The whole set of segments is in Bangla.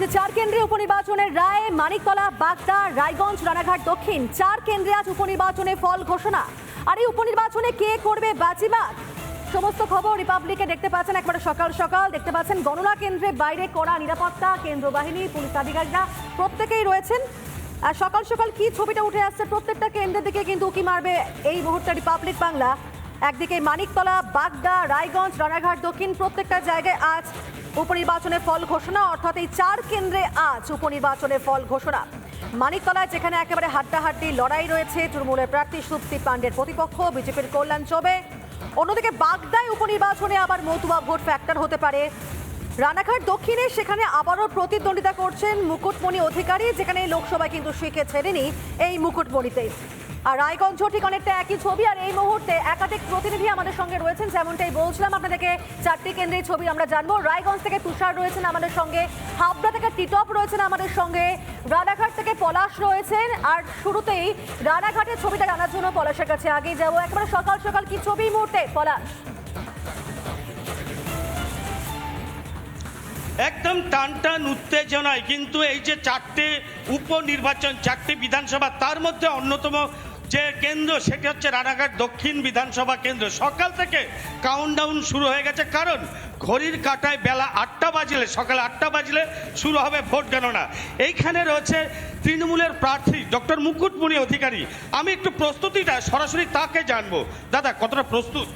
আজ চার কেন্দ্রে উপনির্বাচনের রায়, মানিকতলা, বাগদা, রায়গঞ্জ, রানাঘাট, দক্ষিণ। চার কেন্দ্রে আজ উপনির্বাচনে ফল ঘোষণা। আর এই উপনির্বাচনে কে করবে বাজিমাত? সমস্ত খবর রিপাবলিকে দেখতে পাচ্ছেন একবারে সকাল সকাল। দেখতে পাচ্ছেন গণনা কেন্দ্রে বাইরে কড়া নিরাপত্তা, কেন্দ্র বাহিনী, পুলিশ আধিকারিকরা প্রত্যেকেই রয়েছেন। আর সকাল সকাল কি ছবিটা উঠে আসছে প্রত্যেকটা কেন্দ্রের দিকে কিন্তু উকি মারবে এই মুহূর্তে রিপাবলিক বাংলা। একদিকে মানিকতলা, বাগদা, রায়গঞ্জ, রানাঘাট, দক্ষিণ প্রত্যেকটা জায়গায় আজ উপনির্বাচনের ফল ঘোষণা, অর্থাৎ এই চার কেন্দ্রে আজ উপনির্বাচনের ফল ঘোষণা। মানিকতলায় যেখানে একেবারে হাড্ডাহাড্ডি লড়াই রয়েছে, তৃণমূলের প্রার্থী সুপ্তি পাণ্ডের প্রতিপক্ষ, বিজেপির কল্যাণ চবে। অন্যদিকে বাগদায় উপনির্বাচনে আবার মতুয়া ভোট ফ্যাক্টর হতে পারে। রানাঘাট দক্ষিণে সেখানে আবারও প্রতিদ্বন্দ্বিতা করছেন মুকুটমণি অধিকারী, যেখানে লোকসভায় কিন্তু শিখে ছেড়েনি এই মুকুটমণিতে। আর রায়গঞ্জ ঠিক অনেকটা একই ছবি, আর এই মুহূর্তে একাধিক প্রতিনিধি আমাদের সঙ্গে রয়েছেন, যেমনটাই বলছিলাম আপনাদেরকে, চারটি কেন্দ্রের ছবি আমরা জানব। রায়গঞ্জ থেকে তুষার রয়েছেন আমাদের সঙ্গে, হাবড়া থেকে টিটপ রয়েছেন আমাদের সঙ্গে, রানাঘাট থেকে পলাশ রয়েছেন, আর শুরুতেই রানাঘাটের ছবিটা জানার জন্য পলাশের কাছে আগেই যাব। একেবারে সকাল সকাল কি ছবি মুহূর্তে? পলাশ। একদম টান টান উত্তেজনায়, কিন্তু এই যে চারটে উপনির্বাচন, চারটে বিধানসভা, তার মধ্যে অন্যতম যে কেন্দ্র সেটি হচ্ছে রানাঘাট দক্ষিণ বিধানসভা কেন্দ্র। সকাল থেকে কাউন্টডাউন শুরু হয়ে গেছে। কারণ ঘড়ির কাটায় বেলা আটটা বাজলে, সকাল আটটা বাজলে শুরু হবে ভোট গণনা। এইখানে রয়েছে তৃণমূলের প্রার্থী ডক্টর মুকুটমণি অধিকারী। আমি একটু প্রস্তুতিটা সরাসরি তাকে জানব। দাদা, কতটা প্রস্তুত?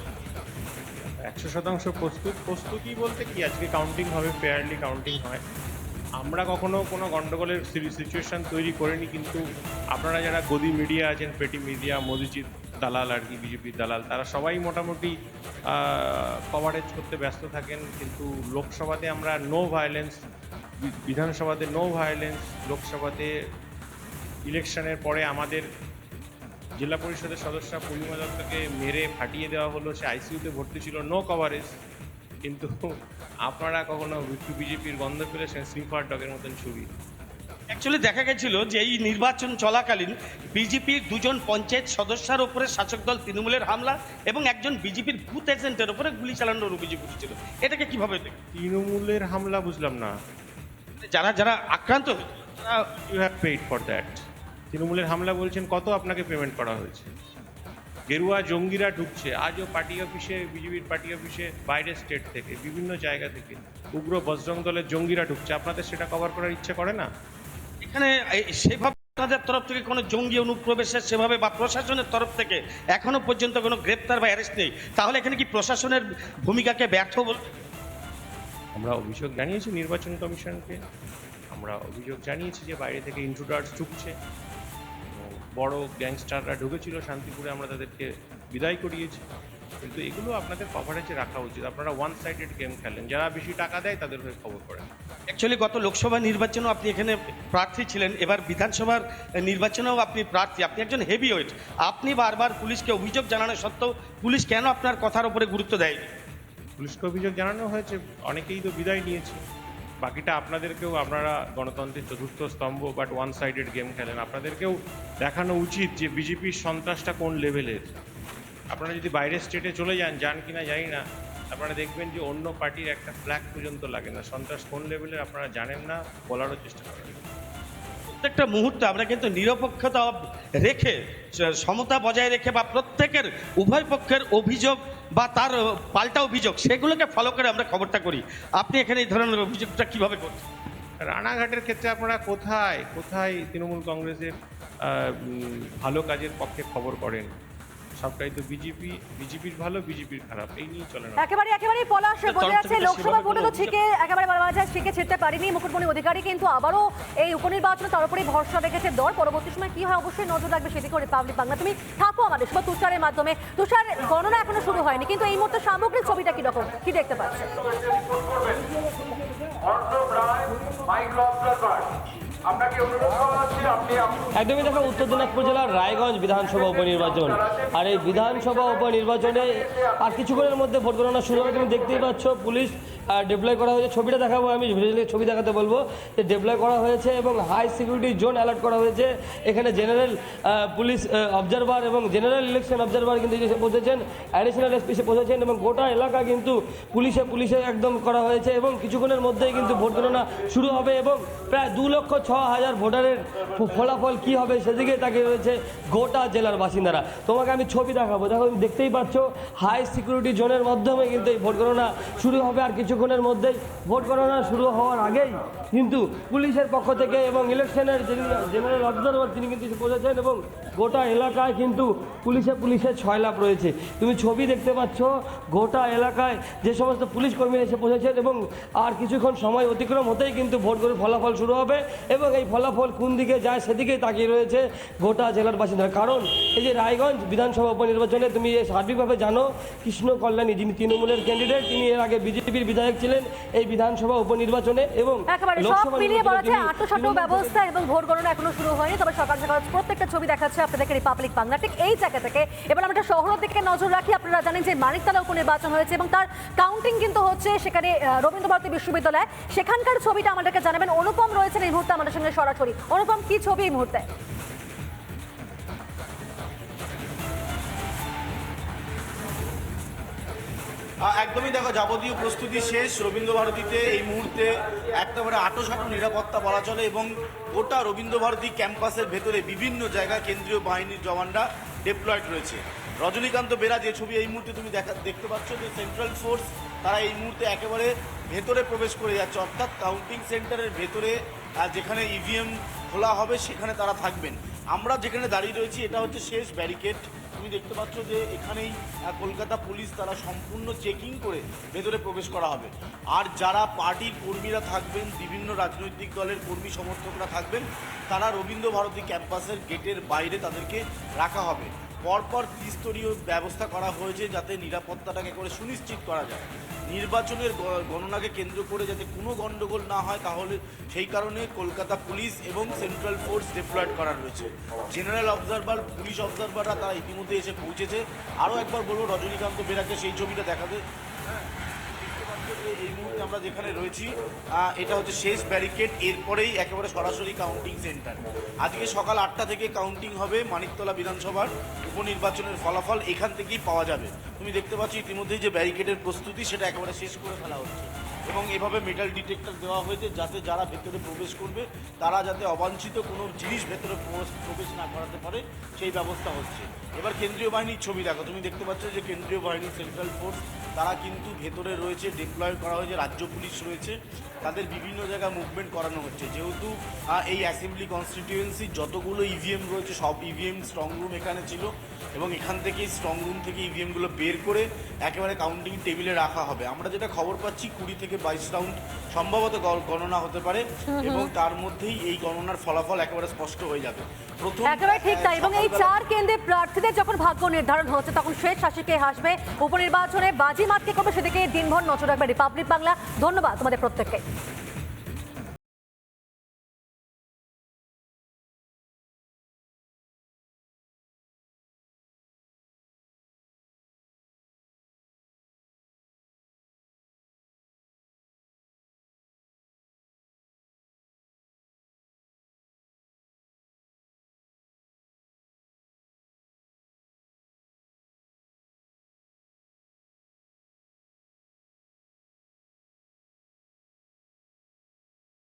একশো শতাংশ প্রস্তুত। প্রস্তুতি বলতে কি? আজকে কাউন্টিং হবে ফেয়ারলি কাউন্টিং হয়। আমরা কখনো কোনো গন্ডগোলের সিচুয়েশন তৈরি করিনি, কিন্তু আপনারা যারা গদি মিডিয়া আছেন পেটি মিডিয়া মোদিজিৎ দালাল আর কি বিজেপির দালাল, তারা সবাই মোটামুটি কভারেজ করতে ব্যস্ত থাকেন, কিন্তু লোকসভাতে আমরা নো ভায়োলেন্স বিধানসভাতে নো ভায়োলেন্স লোকসভাতে ইলেকশনের পরে আমাদের জেলা পরিষদের সদস্য পূর্ণিমা দত্তকে মেরে ফাটিয়ে দেওয়া হলো, সে আইসিইউতে ভর্তি ছিল নো কভারেজ কিন্তু আপনারা কখনো বিজেপির গন্ধ পেলেছেন? স্লিপার ডগের মতন ছবি। অ্যাকচুয়ালি দেখা গেছিল যে এই নির্বাচন চলাকালীন বিজেপির দুজন পঞ্চায়েত সদস্যার ওপরে শাসক দল তৃণমূলের হামলা এবং একজন বিজেপির বুথ এজেন্টের ওপরে গুলি চালানোর অভিযোগ উঠেছিল। এটাকে কীভাবে? তৃণমূলের হামলা বুঝলাম না। যারা যারা আক্রান্ত you have paid for that তৃণমূলের হামলা বলছেন কত আপনাকে পেমেন্ট করা হয়েছে? গেরুয়া জঙ্গিরা ঢুকছে। আজও পার্টি অফিসে বিজেপির পার্টি অফিসে বাইরের স্টেট থেকে বিভিন্ন জায়গা থেকে উগ্র বজরং দলের জঙ্গিরা ঢুকছে। আপনাদের সেটা কভার করার ইচ্ছে করে না? এখানে সেভাবে আপনাদের তরফ থেকে কোনো জঙ্গি অনুপ্রবেশের সেভাবে বা প্রশাসনের তরফ থেকে এখনও পর্যন্ত কোনো গ্রেপ্তার বা অ্যারেস্ট নেই। তাহলে এখানে কি প্রশাসনের ভূমিকাকে ব্যর্থ বল আমরা অভিযোগ জানিয়েছি নির্বাচন কমিশনকে। আমরা অভিযোগ জানিয়েছি যে বাইরে থেকে ইন্ট্রুডার্স ঢুকছে। বড় গ্যাংস্টাররা ঢুকেছিল শান্তিপুরে আমরা তাদেরকে বিদায় করিয়েছি। কিন্তু এগুলো আপনাদের কভারেজে রাখা উচিত। আপনারা ওয়ান সাইডেড গেম খেলেন। যারা বেশি টাকা দেয় তাদের হয়ে খবর করেন অ্যাকচুয়ালি গত লোকসভা নির্বাচনেও আপনি এখানে প্রার্থী ছিলেন। এবার বিধানসভার নির্বাচনেও আপনি প্রার্থী। আপনি একজন হেভি ওয়েট আপনি বারবার পুলিশকে অভিযোগ জানানো সত্ত্বেও পুলিশ কেন আপনার কথার উপরে গুরুত্ব দেয় পুলিশকে অভিযোগ জানানো হয়েছে। অনেকেই তো বিদায় নিয়েছে। বাকিটা আপনাদেরকেও, আপনারা গণতন্ত্রের চতুর্থ স্তম্ভ বাট ওয়ান সাইডেড গেম খেলেন। আপনাদেরকেও দেখানো উচিত যে বিজেপির সন্ত্রাসটা কোন লেভেলের আপনারা যদি বাইরের স্টেটে চলে যান যান কি না জানি না, আপনারা দেখবেন যে অন্য পার্টির একটা ফ্ল্যাগ পর্যন্ত লাগে না। সন্ত্রাস কোন লেভেলের আপনারা জানেন না, বলারও চেষ্টা করেন। প্রত্যেকটা মুহূর্তে আমরা কিন্তু নিরপেক্ষতা রেখে সমতা বজায় রেখে বা প্রত্যেকের উভয় পক্ষের অভিযোগ বা তার পাল্টা অভিযোগ সেগুলোকে ফলো করে আমরা খবরটা করি। আপনি এখানে এই ধরনের অভিযোগটা কীভাবে করছেন? রানাঘাটের ক্ষেত্রে আপনারা কোথায় কোথায় তৃণমূল কংগ্রেসের ভালো কাজের পক্ষে খবর করেন? সবটাই তো বিজেপি বিজেপির ভালো বিজেপির খারাপ। এই নিয়ে চলে না। একেবারে একেবারে পলাশ থেকে তো লোকসভা ভোটে তো ছিকে একেবারে বলা যায় শিখে ছিটতে পারেনি মুকুটমণি অধিকারী কিন্তু আবারও এই উপনির্বাচনে তার উপরেই ভরসা রেখেছে দল। পরবর্তী সময় কি হয় অবশ্যই নজর রাখবে সেদিকে রিপাবলিক বাংলা। তুমি থাকো আমাদের সঙ্গে তুষারের মাধ্যমে। তুষার গণনা এখনও শুরু হয়নি কিন্তু এই মুহূর্তে সামগ্রিক ছবিটা কীরকম কি দেখতে পাচ্ছ একদমই দেখো, উত্তর দিনাজপুর জেলার রায়গঞ্জ বিধানসভা উপনির্বাচন। আর এই বিধানসভা উপনির্বাচনে আর কিছুক্ষণের মধ্যে ভোট গণনা শুরু হবে। তুমি দেখতেই পাচ্ছ, পুলিশ ডিপ্লয় করা হয়েছে। ছবিটা দেখাবো আমি ছবি দেখাতে বলব যে ডিপ্লয় করা হয়েছে এবং হাই সিকিউরিটি জোন অ্যালার্ট করা হয়েছে। এখানে জেনারেল পুলিশ অবজারভার এবং জেনারেল ইলেকশন অবজারভার কিন্তু এসে পৌঁছেছেন। অ্যাডিশনাল এসপি এসে পৌঁছেছেন এবং গোটা এলাকা কিন্তু পুলিশে পুলিশে একদম করা হয়েছে এবং কিছুক্ষণের মধ্যেই কিন্তু ভোট গণনা শুরু হবে এবং প্রায় দু লক্ষ ছ হাজার ভোটারের ফলাফল কি হবে সেদিকে তাকে রয়েছে গোটা জেলার বাসিন্দারা। তোমাকে আমি ছবি দেখাবো। দেখো, তুমি দেখতেই পাচ্ছ হাই সিকিউরিটি জোনের মাধ্যমে কিন্তু এই ভোট গণনা শুরু হবে। আর কিছুক্ষণের মধ্যেই ভোট গণনা শুরু হওয়ার আগেই কিন্তু পুলিশের পক্ষ থেকে এবং ইলেকশনের জেনারেল অবজারভার তিনি কিন্তু পৌঁছেছেন এবং গোটা এলাকায় কিন্তু পুলিশে পুলিশে ছয় লাভ রয়েছে। তুমি ছবি দেখতে পাচ্ছ, গোটা এলাকায় যে সমস্ত পুলিশ কর্মীরা এসে পৌঁছেছেন এবং আর কিছুক্ষণ সময় অতিক্রম হতেই কিন্তু ভোট ফলাফল শুরু হবে এবং এই ফলাফল কোন দিকে যায় সেদিকেই তাকিয়ে রয়েছে গোটা জেলার বাসিন্দারা কারণ এই যে রায়গঞ্জ বিধানসভা উপনির্বাচনে তুমি সার্বিকভাবে জানো কৃষ্ণ কল্যাণী যিনি তৃণমূলের ক্যান্ডিডেট তিনি এর আগে বিজেপির বিধায়ক ছিলেন এই বিধানসভা উপনির্বাচনে এবং ব্যবস্থা এবং ভোট গণনা এখনও শুরু হয়নি তবে সকাল সকাল প্রত্যেকটা ছবি দেখাচ্ছে আপনাদেরকে রিপাবলিক বাংলা ঠিক এই জায়গা থেকে এবার আমরা শহরের দিকে নজর রাখি আপনারা জানেন যে মানিকতলা উপনির্বাচন হয়েছে এবং তার কাউন্টিং কিন্তু হচ্ছে সেখানে রবীন্দ্র ভারতী বিশ্ববিদ্যালয়। সেখানকার ছবিটা আমাদেরকে জানাবেন অনুপম রয়েছেন এই মুহূর্তে আমাদের সঙ্গে সরাসরি। অনুপম, কি ছবি এই মুহূর্তে? একদমই দেখো, যাবতীয় প্রস্তুতি শেষ। রবীন্দ্রভারতীতে এই মুহূর্তে একেবারে আটোসাটো নিরাপত্তা বলা চলে এবং গোটা রবীন্দ্রভারতী ক্যাম্পাসের ভেতরে বিভিন্ন জায়গায় কেন্দ্রীয় বাহিনীর জওয়ানরা ডেপ্লয়েড রয়েছে। রজনীকান্ত বেরা যে ছবি এই মুহূর্তে তুমি দেখা, দেখতে পাচ্ছ যে সেন্ট্রাল ফোর্স তারা এই মুহূর্তে একেবারে ভেতরে প্রবেশ করে যাচ্ছে, অর্থাৎ কাউন্টিং সেন্টারের ভেতরে যেখানে ইভিএম খোলা হবে, সেখানে তারা থাকবেন। আমরা যেখানে দাঁড়িয়ে রয়েছি, এটা হচ্ছে শেষ ব্যারিকেড। তুমি দেখতে পাচ্ছ যে এখানেই কলকাতা পুলিশ তারা সম্পূর্ণ চেকিং করে ভেতরে প্রবেশ করা হবে। আর যারা পার্টির কর্মীরা থাকবেন, বিভিন্ন রাজনৈতিক দলের কর্মী সমর্থকরা থাকবেন, তারা রবীন্দ্র ভারতী ক্যাম্পাসের গেটের বাইরে তাদেরকে রাখা হবে। পরপর ত্রিস্তরীয় ব্যবস্থা করা হয়েছে যাতে নিরাপত্তাটাকে করে সুনিশ্চিত করা যায়। নির্বাচনের গণনাকে কেন্দ্র করে যাতে কোনো গণ্ডগোল না হয়, তাহলে সেই কারণে কলকাতা পুলিশ এবং সেন্ট্রাল ফোর্স ডিপ্লয়েড করা রয়েছে। জেনারেল অবজারভার, পুলিশ অবজারভাররা তারা ইতিমধ্যে এসে পৌঁছেছে। আরও একবার বলব, রজনীকান্ত বেরাকে সেই ছবিটা দেখাতে এই মুহূর্তে আমরা যেখানে রয়েছি এটা হচ্ছে শেষ ব্যারিকেড এরপরেই একেবারে সরাসরি কাউন্টিং সেন্টার আজকে সকাল আটটা থেকে কাউন্টিং হবে মানিকতলা বিধানসভার উপনির্বাচনের ফলাফল, এখান থেকেই পাওয়া যাবে। তুমি দেখতে পাচ্ছ ইতিমধ্যেই যে ব্যারিকেডের প্রস্তুতি, সেটা একেবারে শেষ করে ফেলা হচ্ছে। এবং এভাবে মেটাল ডিটেক্টর দেওয়া হয়েছে যাতে যারা ভেতরে প্রবেশ করবে, তারা যাতে অবাঞ্ছিত কোনো জিনিস ভেতরে প্রবেশ- না করাতে পারে, সেই ব্যবস্থা হচ্ছে। এবার কেন্দ্রীয় বাহিনীর ছবি দেখো। তুমি দেখতে পাচ্ছ যে কেন্দ্রীয় বাহিনী সেন্ট্রাল ফোর্স তারা কিন্তু ভেতরে রয়েছে ডিপ্লয় করা হয়েছে, রাজ্য পুলিশ রয়েছে, তাদের বিভিন্ন জায়গায় মুভমেন্ট করানো হচ্ছে। যেহেতু এই অ্যাসেম্বলি কনস্টিটিউয়েন্সি যতগুলো ইভিএম রয়েছে, সব ইভিএম স্ট্রং রুম এখানে ছিল। এবং এখান থেকেই স্ট্রং রুম থেকে ইভিএমগুলো বের করে একেবারে কাউন্টিং টেবিলে রাখা হবে। আমরা যেটা খবর পাচ্ছি কুড়ি থেকে বাইশ রাউন্ড সম্ভবত গণনা হতে পারে এবং তার মধ্যেই এই গণনার ফলাফল একেবারে স্পষ্ট হয়ে যাবে। প্রথম একেবারে ঠিক তাই এবং এই চার কেন্দ্রে প্রার্থীদের যখন ভাগ্য নির্ধারণ হচ্ছে তখন শেষ শাসিকে হাসবে উপনির্বাচনে বাজি মাতকে করবে সেদিকে দিনভর নজর রাখবে রিপাবলিক বাংলা। ধন্যবাদ তোমাদের প্রত্যেককে।